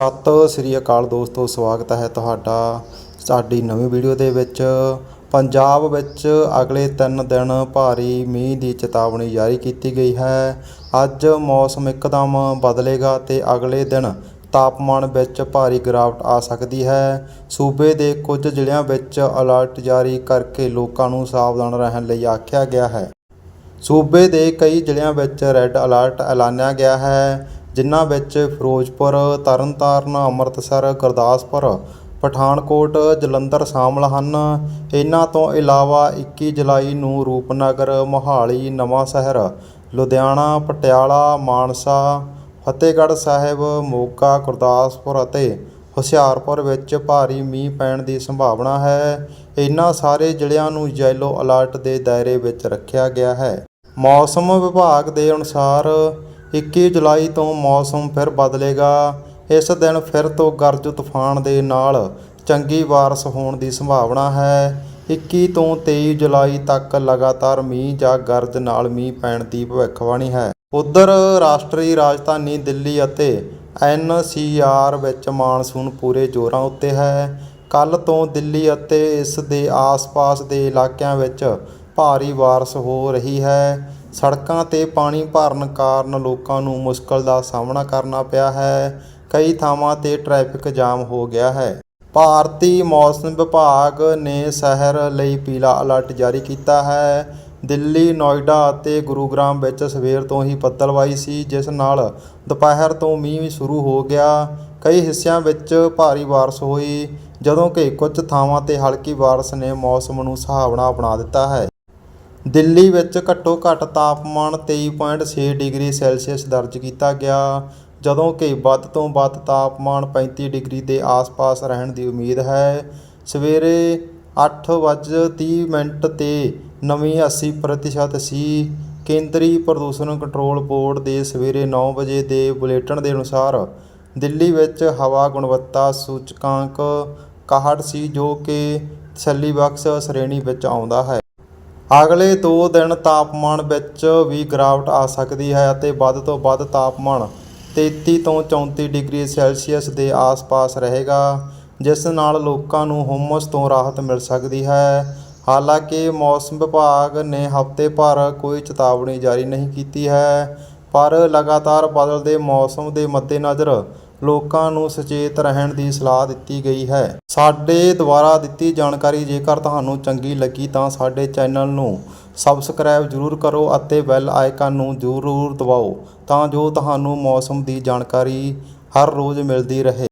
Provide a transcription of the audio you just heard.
ਸਤਿ ਸ੍ਰੀ ਅਕਾਲ ਦੋਸਤੋ, ਸਵਾਗਤ ਹੈ ਤੁਹਾਡਾ ਸਾਡੀ ਨਵੀਂ ਵੀਡੀਓ ਦੇ ਵਿੱਚ। ਪੰਜਾਬ ਵਿੱਚ ਅਗਲੇ 3 ਦਿਨ ਭਾਰੀ ਮੀਂਹ ਦੀ ਚੇਤਾਵਨੀ ਜਾਰੀ ਕੀਤੀ ਗਈ ਹੈ। ਅੱਜ ਮੌਸਮ ਇੱਕਦਮ ਬਦਲੇਗਾ ਤੇ ਅਗਲੇ ਦਿਨ ਤਾਪਮਾਨ ਵਿੱਚ ਭਾਰੀ ਗਿਰਾਵਟ ਆ ਸਕਦੀ ਹੈ। ਸੂਬੇ ਦੇ ਕੁਝ ਜ਼ਿਲ੍ਹਿਆਂ ਵਿੱਚ ਅਲਰਟ ਜਾਰੀ ਕਰਕੇ ਲੋਕਾਂ ਨੂੰ ਸਾਵਧਾਨ ਰਹਿਣ ਲਈ ਆਖਿਆ ਗਿਆ ਹੈ। ਸੂਬੇ ਦੇ ਕਈ ਜ਼ਿਲ੍ਹਿਆਂ ਵਿੱਚ ਰੈੱਡ ਅਲਰਟ ਐਲਾਨਿਆ ਗਿਆ ਹੈ। ਜਿਨ੍ਹਾਂ ਵਿੱਚ ਫਿਰੋਜ਼ਪੁਰ, ਤਰਨਤਾਰਨ, ਅੰਮ੍ਰਿਤਸਰ, ਗੁਰਦਾਸਪੁਰ, ਪਠਾਨਕੋਟ, ਜਲੰਧਰ ਸ਼ਾਮਲ ਹਨ। ਇਹਨਾਂ ਤੋਂ ਇਲਾਵਾ 21 ਜੁਲਾਈ ਨੂੰ ਰੂਪਨਗਰ, ਮੋਹਾਲੀ ਨਵਾਂਸ਼ਹਿਰ ਲੁਧਿਆਣਾ, ਪਟਿਆਲਾ, ਮਾਨਸਾ, ਫਤਿਹਗੜ੍ਹ ਸਾਹਿਬ, ਮੋਗਾ, ਗੁਰਦਾਸਪੁਰ ਅਤੇ ਹੁਸ਼ਿਆਰਪੁਰ ਵਿੱਚ ਭਾਰੀ ਮੀਂਹ ਪੈਣ ਦੀ ਸੰਭਾਵਨਾ ਹੈ। ਇਹਨਾਂ ਸਾਰੇ ਜ਼ਿਲ੍ਹਿਆਂ ਨੂੰ ਯੈਲੋ ਅਲਰਟ ਦੇ ਦਾਇਰੇ ਵਿੱਚ ਰੱਖਿਆ ਗਿਆ ਹੈ। ਮੌਸਮ ਵਿਭਾਗ ਦੇ ਅਨੁਸਾਰ 21 ਜੁਲਾਈ ਤੋਂ ਮੌਸਮ ਫਿਰ ਬਦਲੇਗਾ। ਇਸ ਦਿਨ ਫਿਰ ਤੋਂ ਗਰਜ ਤੂਫਾਨ ਦੇ ਨਾਲ ਚੰਗੀ ਬਾਰਿਸ਼ ਹੋਣ ਦੀ ਸੰਭਾਵਨਾ ਹੈ। 21 ਤੋਂ 23 ਜੁਲਾਈ ਤੱਕ ਲਗਾਤਾਰ ਮੀਂਹ ਜਾਂ ਗਰਜ ਨਾਲ ਮੀਂਹ ਪੈਣ ਦੀ ਭਵਿੱਖਬਾਣੀ ਹੈ। ਉਧਰ ਰਾਸ਼ਟਰੀ ਰਾਜਧਾਨੀ ਦਿੱਲੀ ਅਤੇ ਐਨਸੀਆਰ ਵਿੱਚ ਮਾਨਸੂਨ ਪੂਰੇ ਜ਼ੋਰਾਂ ਉੱਤੇ ਹੈ। ਕੱਲ ਤੋਂ ਦਿੱਲੀ ਅਤੇ ਇਸ ਦੇ ਆਸ-ਪਾਸ ਦੇ ਇਲਾਕਿਆਂ ਵਿੱਚ ਭਾਰੀ ਬਾਰਿਸ਼ ਹੋ ਰਹੀ ਹੈ। ਸੜਕਾਂ ਤੇ ਪਾਣੀ ਭਰਨ ਕਾਰਨ ਲੋਕਾਂ ਨੂੰ ਮੁਸ਼ਕਲ ਦਾ ਸਾਹਮਣਾ ਕਰਨਾ ਪਿਆ ਹੈ। ਕਈ ਥਾਵਾਂ ਤੇ ਟ੍ਰੈਫਿਕ ਜਾਮ ਹੋ ਗਿਆ ਹੈ। ਭਾਰਤੀ ਮੌਸਮ ਵਿਭਾਗ ਨੇ ਸ਼ਹਿਰ ਲਈ ਪੀਲਾ ਅਲਰਟ ਜਾਰੀ ਕੀਤਾ ਹੈ। ਦਿੱਲੀ, ਨੋਇਡਾ ਅਤੇ ਗੁਰੂਗ੍ਰਾਮ ਵਿੱਚ ਸਵੇਰ ਤੋਂ ਹੀ ਬੱਦਲਵਾਈ ਸੀ, ਜਿਸ ਨਾਲ ਦੁਪਹਿਰ ਤੋਂ ਮੀਂਹ ਸ਼ੁਰੂ ਹੋ ਗਿਆ। ਕਈ ਹਿੱਸਿਆਂ ਵਿੱਚ ਭਾਰੀ ਬਾਰਿਸ਼ ਹੋਈ, ਜਦੋਂ ਕਿ ਕੁਝ ਥਾਵਾਂ ਤੇ ਹਲਕੀ ਬਾਰਿਸ਼ ਨੇ ਮੌਸਮ ਨੂੰ ਸੁਹਾਵਣਾ ਬਣਾ ਦਿੱਤਾ ਹੈ। ਦਿੱਲੀ ਵਿੱਚ ਘੱਟੋ ਘੱਟ ਤਾਪਮਾਨ 23.6 ਡਿਗਰੀ ਸੈਲਸੀਅਸ ਦਰਜ ਕੀਤਾ ਗਿਆ, ਜਦੋਂ ਕਿ ਵੱਧ ਤੋਂ ਵੱਧ ਤਾਪਮਾਨ 35 ਡਿਗਰੀ ਦੇ ਆਸ-ਪਾਸ ਰਹਿਣ ਦੀ ਉਮੀਦ ਹੈ। ਸਵੇਰੇ 8:30 ਮਿੰਟ ਤੇ ਨਮੀ 80% ਸੀ। ਕੇਂਦਰੀ ਪ੍ਰਦੂਸ਼ਣ ਕੰਟਰੋਲ ਬੋਰਡ ਦੇ ਸਵੇਰੇ ਨੌ ਵਜੇ ਦੇ ਬੁਲੇਟਿਨ ਦੇ ਅਨੁਸਾਰ ਦਿੱਲੀ ਵਿੱਚ ਹਵਾ ਗੁਣਵੱਤਾ ਸੂਚਕਾਂਕ 61 ਸੀ, ਜੋ ਕਿ ਤਸੱਲੀਬਖਸ਼ ਸ਼੍ਰੇਣੀ ਵਿੱਚ ਆਉਂਦਾ ਹੈ। ਅਗਲੇ 2 ਦਿਨ ਤਾਪਮਾਨ ਵਿੱਚ ਵੀ ਗਿਰਾਵਟ ਆ ਸਕਦੀ ਹੈ ਅਤੇ ਵੱਧ ਤੋਂ ਵੱਧ ਤਾਪਮਾਨ 33 ਤੋਂ 34 ਡਿਗਰੀ ਸੈਲਸੀਅਸ ਦੇ ਆਸ-ਪਾਸ ਰਹੇਗਾ, ਜਿਸ ਨਾਲ ਲੋਕਾਂ ਨੂੰ ਹੁਮਸ ਤੋਂ ਰਾਹਤ ਮਿਲ ਸਕਦੀ ਹੈ। ਹਾਲਾਂਕਿ ਮੌਸਮ ਵਿਭਾਗ ਨੇ ਹਫ਼ਤੇ ਭਰ ਕੋਈ ਚੇਤਾਵਨੀ ਜਾਰੀ ਨਹੀਂ ਕੀਤੀ ਹੈ, ਪਰ ਲਗਾਤਾਰ ਬਦਲਦੇ ਮੌਸਮ ਦੇ ਮੱਦੇਨਜ਼ਰ ਲੋਕਾਂ ਨੂੰ ਸੁਚੇਤ ਰਹਿਣ ਦੀ ਸਲਾਹ ਦਿੱਤੀ ਗਈ ਹੈ। ਸਾਡੇ ਦੁਆਰਾ ਦਿੱਤੀ ਜਾਣਕਾਰੀ ਜੇਕਰ ਤੁਹਾਨੂੰ ਚੰਗੀ ਲੱਗੀ ਤਾਂ ਸਾਡੇ ਚੈਨਲ ਨੂੰ ਸਬਸਕ੍ਰਾਈਬ ਜ਼ਰੂਰ ਕਰੋ ਅਤੇ ਬੈਲ ਆਈਕਨ ਨੂੰ ਜ਼ਰੂਰ ਦਬਾਓ ਤਾਂ ਜੋ ਤੁਹਾਨੂੰ ਮੌਸਮ ਦੀ ਜਾਣਕਾਰੀ ਹਰ ਰੋਜ਼ ਮਿਲਦੀ ਰਹੇ।